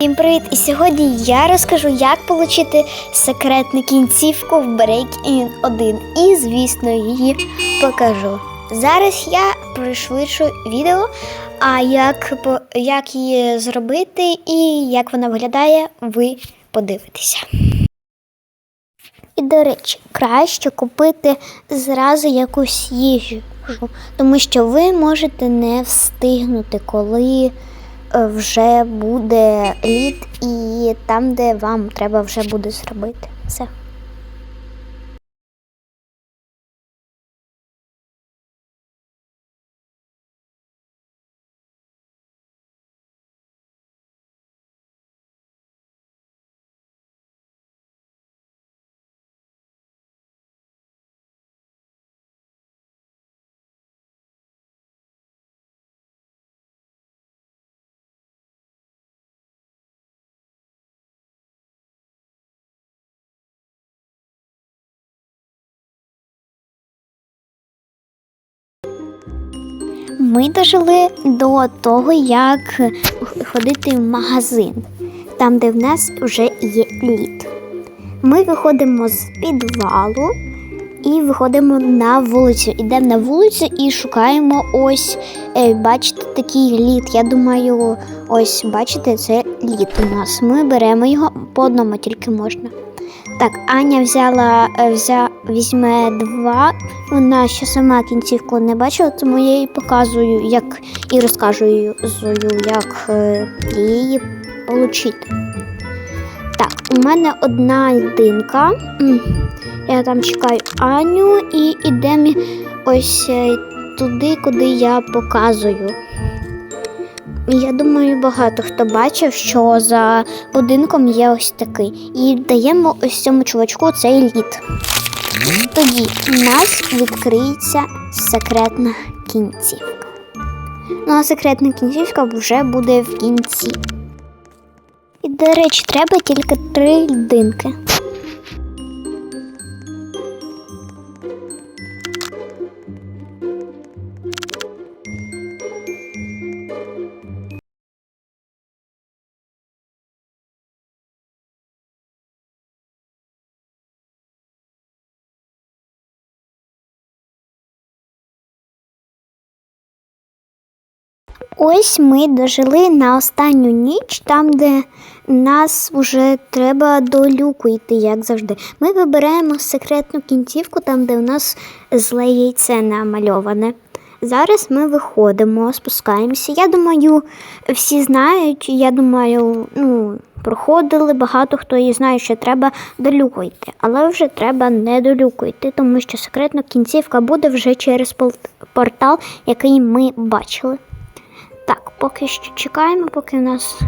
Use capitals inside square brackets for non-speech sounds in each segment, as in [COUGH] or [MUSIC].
Всім привіт! І сьогодні я розкажу, як отримати секретну кінцівку в Break-In 1. І, звісно, її покажу. Зараз я пришвидшу відео, а як, як її зробити і як вона виглядає, ви подивитеся. І, до речі, краще купити зразу якусь їжу, тому що ви можете не встигнути, коли вже буде лід, і там, де вам треба вже буде зробити. Все. Ми дожили до того, як ходити в магазин, там, де в нас вже є лід. Ми виходимо з підвалу і виходимо на вулицю. Ідемо на вулицю і шукаємо ось, е, бачите, такий лід. Я думаю, ось бачите, це лід у нас. Ми беремо його по одному тільки можна. Так, Аня взяла, е, взя, візьме два. Вона ще сама кінцівку не бачила, тому я їй показую, як і розкажу, як е, її отримати. Так, у мене одна єдинка. Я там чекаю Аню і йдемо ось е, туди, куди я показую. Я думаю, багато хто бачив, що за будинком є ось такий. І даємо ось цьому чувачку цей лід. Тоді у нас відкриється секретна кінцівка. Ну, а секретна кінцівка вже буде в кінці. І, до речі, треба тільки три людинки. Ось ми дожили на останню ніч, там, де нас вже треба до люку йти, як завжди. Ми вибираємо секретну кінцівку, там, де у нас зле яйце намальоване. Зараз ми виходимо, спускаємося. Я думаю, всі знають, я думаю, ну, проходили, багато хто і знає, що треба до люку йти. Але вже треба не до люку йти, тому що секретна кінцівка буде вже через портал, який ми бачили. Поки що чекаємо, поки у нас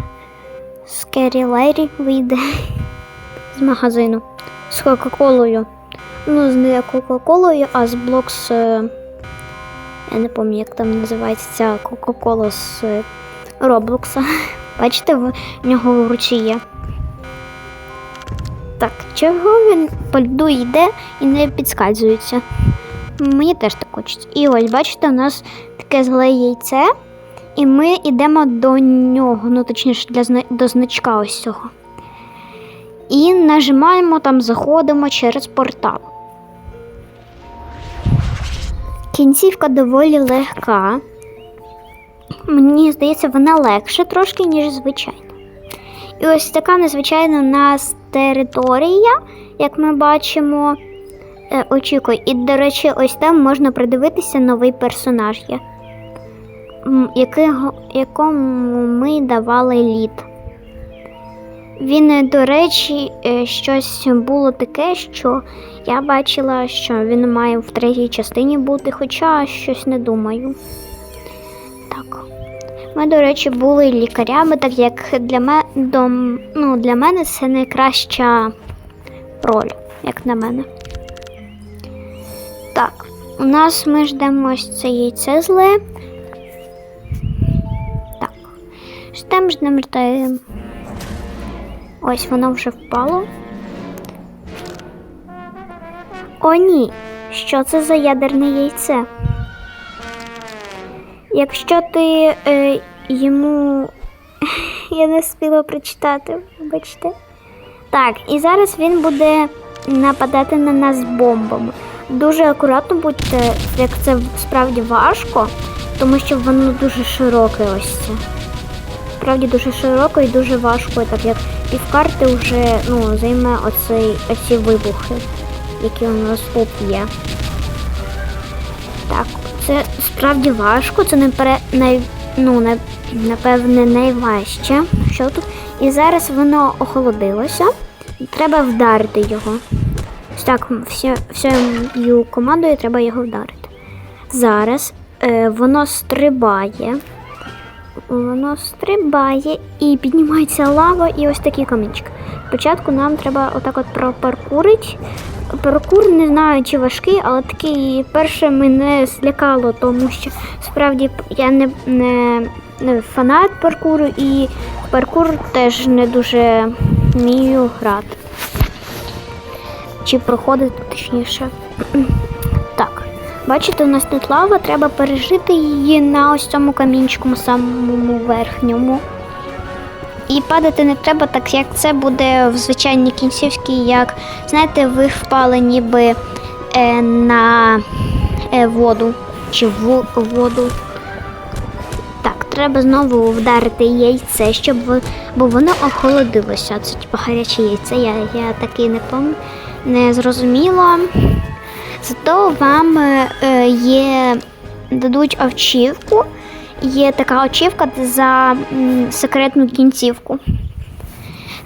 Скері Лері вийде з магазину з Кока-Колою. Ну, з не Кока-Колою, а з Блокс. е, Я не пам'ятаю, як там називається Кока-Кола з е, Роблокса. [LAUGHS] Бачите, в нього в руці є. Так, чого він по льду йде і не підскальзується? Мені теж так хочеться. І ось, бачите, у нас таке зле яйце. І ми йдемо до нього, ну точніше для до значка ось цього. І нажимаємо там, заходимо через портал. Кінцівка доволі легка. Мені здається, вона легше трошки, ніж звичайно. І ось така незвичайна у нас територія, як ми бачимо. Е, очікуй. І, до речі, ось там можна придивитися новий персонаж є якому ми давали лід. Він, е, до речі, е, щось було таке, що я бачила, що він має в третій частині бути, хоча щось не думаю. Так. Ми, до речі, були лікарями, так як для мене, ну, для мене це найкраща роль, як на мене. Так, у нас ми ждемо ось це яйце зле. Ждем, ждем, ждем. Ось воно вже впало. О, ні. Що це за ядерне яйце? Якщо ти е, йому [LAUGHS] Я не спіла прочитати, вибачте. Так, і зараз він буде нападати на нас бомбами. Дуже акуратно будьте, як це справді важко, тому що воно дуже широке ось це. Справді дуже широко і дуже важко, так як півкарти вже ну, займе оцей, оці вибухи, які у нас тут є. Так, це справді важко, це напре, най, ну, на, напевне найважче. Що тут? І зараз воно охолодилося. Треба вдарити його. Так, всі- всією командою треба його вдарити. Зараз е, воно стрибає. Воно стрибає і піднімається лава, і ось такі камінчики. Спочатку нам треба отак от пропаркурити. Паркур не знаю, чи важкий, але такий перше мене злякало, тому що справді я не, не, не фанат паркуру і паркур теж не дуже вмію грати. Чи проходити точніше. Бачите, у нас тут лава, треба пережити її на ось цьому камінчику самому верхньому. І падати не треба, так як це буде в звичайній кінцівській, як знаєте, ви впали ніби е, на е, воду чи в воду. Так, треба знову вдарити яйце, щоб бо воно охолодилося. Це типу гаряче яйце, я, я таки не пом... не зрозуміла. Зато вам е, е, є дадуть овчівку. Є така очівка за секретну кінцівку.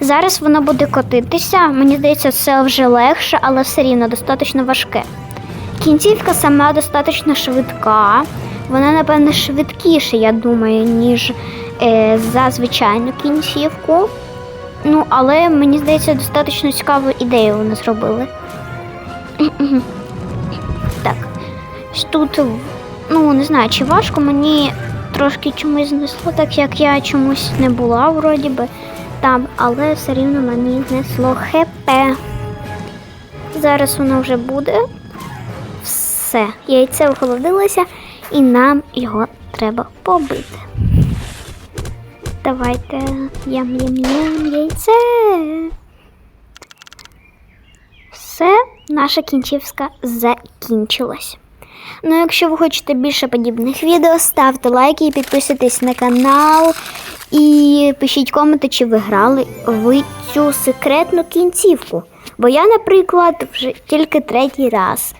Зараз воно буде котитися. Мені здається, це вже легше, але все рівно достатньо важке. Кінцівка сама достатньо швидка. Вона, напевне, швидкіша, я думаю, ніж е, за звичайну кінцівку. Ну, але мені здається, достатньо цікаву ідею вони зробили. Тут, ну, не знаю, чи важко, мені трошки чомусь знесло, так як я чомусь не була вроді би там, але все рівно мені знесло ХП. Зараз воно вже буде. Все. Яйце охолодилося, і нам його треба побити. Давайте ям-ям-ям яйце. Все, наша кінчівська закінчилась. Ну, якщо ви хочете більше подібних відео, ставте лайки і підписуйтесь на канал. І пишіть коменти, чи ви грали ви цю секретну кінцівку. Бо я, наприклад, вже тільки третій раз.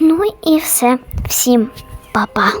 Ну і все. Всім па-па.